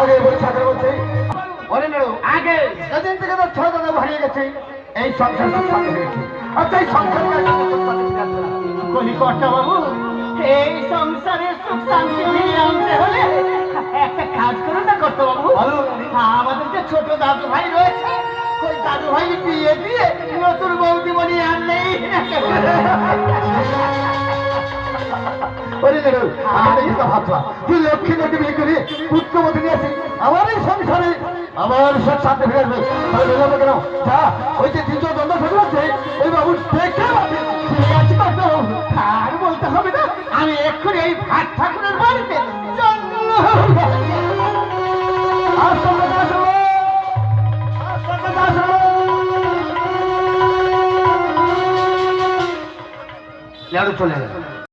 বলে সাথে বলছে। বলে নেড়ো আগে সেদিন থেকে তো ছেলে দাদা হারিয়ে গেছে। এই সংসার আচ্ছা এই সংসার কলি কর্তা বাবু এই সংসারে সুখ শান্তি ফিরিয়ে আনতে হলে একটা কাজ করো না কর্তা বাবু। আমাদের যে ছোট দাদু ভাই রয়েছে ওই দাদু ভাই বিয়ে দিয়ে নতুন বৌদি বলি আনলেই ওরে নেড়ো আমি তো এটা তুই লক্ষ্মী নদী বিয়ে এই আমার সব শান্তি ফিরে আসবে তাহলে বেরোবো কেন? যা, ওই যে তিনজন দ্বন্দ্ব ফেলে আছে ওই বাবু দেখে আর বলতে হবে না, আমি এক্ষুনি এই ভাত ঠাকুরের বাড়িতে চললাম। আসো দাদা আসো আসো দাদা আসো লেড়ু চলে গেল